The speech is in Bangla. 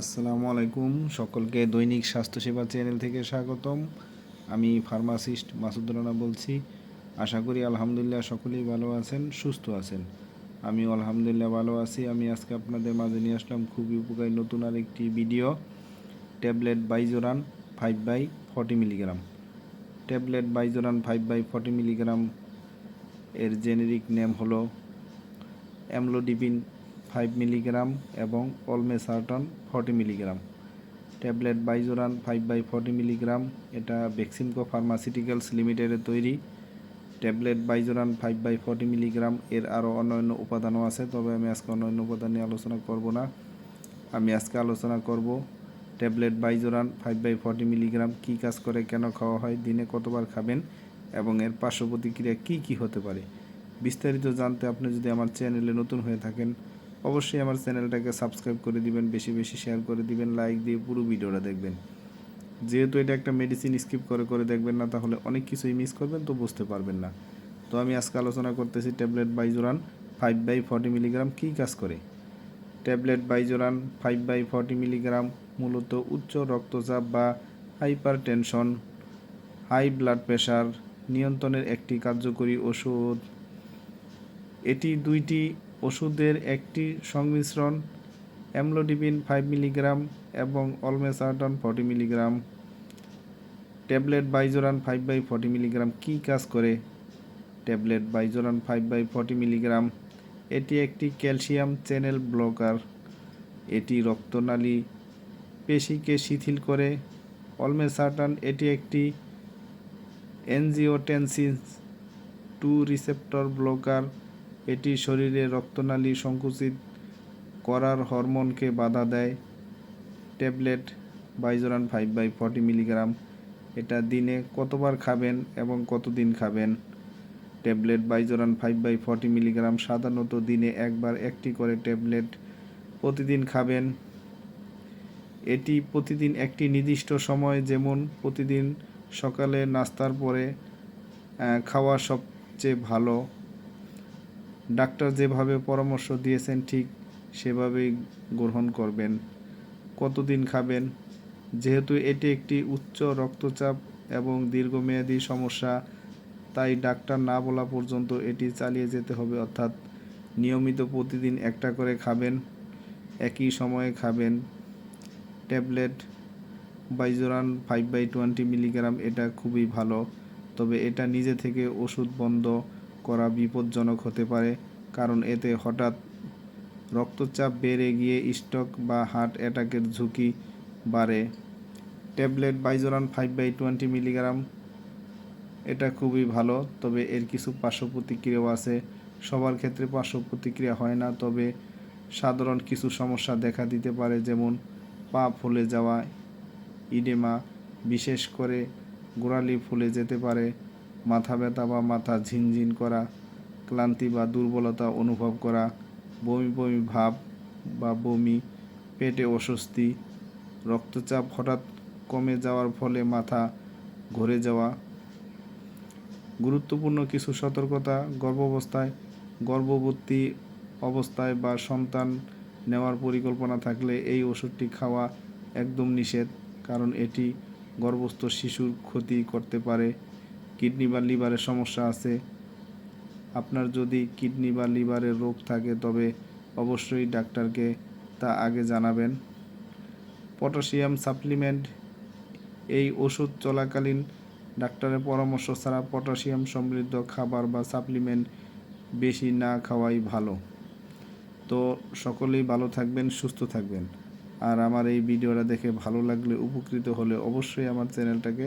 আসসালামু আলাইকুম সকলকে দৈনিক স্বাস্থ্যসেবা চ্যানেল থেকে স্বাগতম। আমি ফার্মাসিস্ট মাসুদ রানা বলছি। আশা করি আলহামদুলিল্লাহ সকলেই ভালো আছেন, সুস্থ আছেন। আমি আলহামদুলিল্লাহ ভালো আছি। আমি আজকে আপনাদের মাঝে নিয়ে আসলাম খুবই উপকারী নতুন আরেকটি video. Tablet Bizoran five by forty milligram. Tablet Bizoran five by forty milligram এর জেনেরিক নেম হলো অ্যামলোডিপিন ফাইভ মিলিগ্রাম এবং olmesartan forty milligram. Tablet Bizoran five by forty milligram. এটা ভ্যাকসিনকো ফার্মাসিউটিক্যালস লিমিটেডের তৈরি। Tablet Bizoran five by forty milligram, এর আরও অন্যান্য উপাদানও আছে, তবে আমি আজকে অন্যান্য উপাদান নিয়ে আলোচনা করব না। আমি আজকে আলোচনা করব tablet Bizoran five by forty milligram কী কাজ করে, কেন খাওয়া হয়, দিনে কতবার খাবেন এবং এর পার্শ্ব প্রতিক্রিয়া কী কী হতে পারে। বিস্তারিত জানতে আপনি যদি আমার চ্যানেলে নতুন হয়ে থাকেন অবশ্যই আমার চ্যানেলটাকে সাবস্ক্রাইব করে দিবেন, বেশি বেশি শেয়ার করে দিবেন লাইক দিয়ে পুরো ভিডিওটা দেখবেন। যেহেতু এটা একটা মেডিসিন স্কিপ করে করে দেখবেন না, তাহলে অনেক কিছুই মিস করবেন, তো বুঝতে পারবেন না। তো আমি আজকে আলোচনা করতেছি tablet Bizoran five by forty milligram কী কাজ করে? Tablet Bizoran five by forty milligram মূলত উচ্চ রক্তচাপ বা hypertension high blood pressure নিয়ন্ত্রণের একটি কার্যকরী ওষুধ। এটি দুইটি ওষুধের একটি সংমিশ্রণ অ্যামলোডিপিন ফাইভ মিলিগ্রাম এবং olmesartan forty milligram. Tablet Bizoran five by forty milligram কী কাজ করে? Tablet Bizoran five by forty milligram, এটি একটি ক্যালসিয়াম চ্যানেল ব্লকার। এটি রক্তনালী পেশিকে শিথিল করে। অলমেসার্টন, এটি একটি এনজিওটেনসিন টু রিসেপ্টর ব্লকার। এটি শরীরে রক্তনালী সংকুচিত করার হরমোনকে বাধা দেয়। Tablet Bizoran five by forty milligram. এটা দিনে কতবার খাবেন এবং কতদিন খাবেন? Tablet Bizoran five by forty milligram সাধারণত দিনে একবার একটি করে ট্যাবলেট প্রতিদিন খাবেন। এটি প্রতিদিন একটি নির্দিষ্ট সময়, যেমন প্রতিদিন সকালে নাস্তার পরে খাওয়া সবচেয়ে ভালো। ডাক্তার যেভাবে পরামর্শ দিয়েছেন, ঠিক সেভাবেই গ্রহণ করবেন। কতদিন খাবেন? যেহেতু এটি একটি উচ্চ রক্তচাপ এবং দীর্ঘমেয়াদী সমস্যা, তাই ডাক্তার না বলা পর্যন্ত এটি চালিয়ে যেতে হবে, অর্থাৎ নিয়মিত প্রতিদিন একটা করে খাবেন, একই সময়ে খাবেন। Tablet Bizoran five by twenty milligram, এটা খুবই ভালো, তবে এটা নিজে থেকে ওষুধ বন্ধ করা বিপজ্জনক হতে পারে, কারণ এতে হঠাৎ রক্তচাপ বেড়ে গিয়ে স্ট্রোক বা হার্ট অ্যাটাকের ঝুঁকি বাড়ে। Tablet Bizoran five by twenty milligram, এটা খুবই ভালো, তবে এর কিছু পার্শ্ব প্রতিক্রিয়াও আছে। সবার ক্ষেত্রে পার্শ্ব প্রতিক্রিয়া হয় না, তবে সাধারণ কিছু সমস্যা দেখা দিতে পারে, যেমন পা ফুলে যাওয়া, ইডেমা, বিশেষ করে গোড়ালি ফুলে যেতে পারে মাথা ব্যথা বা মাথা ঝিনঝিন করা, ক্লান্তি বা দুর্বলতা অনুভব করা, বমি বমি ভাব বা বমি, পেটে অস্বস্তি, রক্তচাপ হঠাৎ কমে যাওয়ার ফলে মাথা ঘুরে যাওয়া। গুরুত্বপূর্ণ কিছু সতর্কতা, গর্ভাবস্থায়, গর্ভবতী অবস্থায় বা সন্তান নেওয়ার পরিকল্পনা থাকলে এই ওষুধটি খাওয়া একদম নিষেধ, কারণ এটি গর্ভস্থ শিশুর ক্ষতি করতে পারে। কিডনি বা লিভারের সমস্যা আছে। আপনার যদি কিডনি বা লিভারের রোগ থাকে, তবে অবশ্যই ডাক্তারকে তা আগে জানাবেন। পটাশিয়াম সাপ্লিমেন্ট, এই ওষুধ চলাকালীন ডাক্তারের পরামর্শ ছাড়া পটাশিয়াম সমৃদ্ধ খাবার বা সাপ্লিমেন্ট বেশি না খাওয়াই ভালো। তো সকলেই ভালো থাকবেন, সুস্থ থাকবেন। আর আমার এই ভিডিওটা দেখে ভালো লাগলে, উপকৃত হলে অবশ্যই আমার চ্যানেলটাকে